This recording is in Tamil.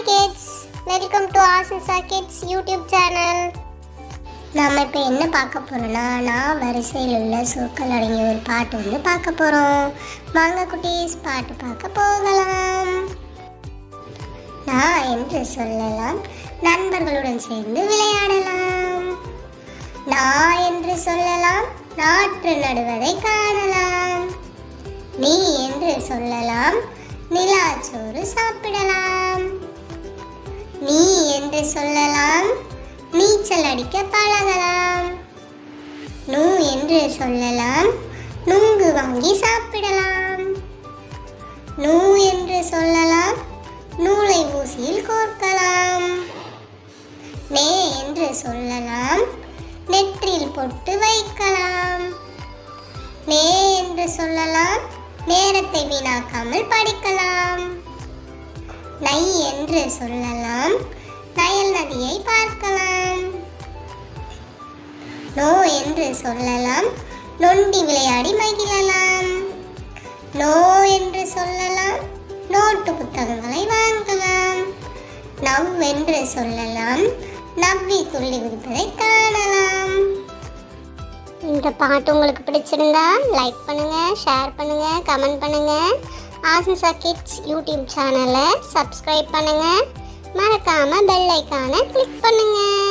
ஹாய் கிட்ஸ் வெல்கம் டு ஆசிசா கிட்ஸ் யூடியூப் சேனல் நாம் இப்போ என்ன பார்க்க போகிறோம்னா நான் வரிசையில் உள்ள சொற்கள் அடங்கிய ஒரு பாட்டு வந்து பார்க்க போகிறோம் வாங்க குட்டீஸ் பாட்டு பார்க்க போகலாம். நான் என்று சொல்லலாம் நண்பர்களுடன் சேர்ந்து விளையாடலாம். நான் என்று சொல்லலாம் நாற்று நடுவதை காணலாம். நீ என்று சொல்லலாம் நிலாச்சோறு சாப்பிடலாம். நீ என்று சொல்லலாம். நீச்சல் அடிக்க பழகலாம். நூ என்று சொல்லலாம். நுங்கு வாங்கி சாப்பிடலாம். நூ என்று சொல்லலாம். நூலை ஊசியில் கோர்க்கலாம். நே என்று சொல்லலாம். நெற்றில் பொட்டு வைக்கலாம். நே என்று சொல்லலாம். நேரத்தை வீணாக்காமல் படிக்கலாம். நை என்று சொல்லலாம். நயல் நதியை பார்க்கலாம். நோ என்று சொல்லலாம். நொண்டி விளையாடி மகிழலாம். நோ என்று சொல்லலாம். நோட்டு புத்தகங்களை வாங்கலாம். நவ் என்று சொல்லலாம். நவ்வி துள்ளி குதிப்பதை காணலாம். இந்த பாட்டு உங்களுக்கு பிடிச்சிருந்தா லைக் பண்ணுங்க ஷேர் பண்ணுங்க கமெண்ட் பண்ணுங்க. ஆசிசா கிட்ஸ் யூடியூப் சேனலை சப்ஸ்கிரைப் பண்ணுங்க. மறக்காமல் பெல் ஐக்கானை கிளிக் பண்ணுங்கள்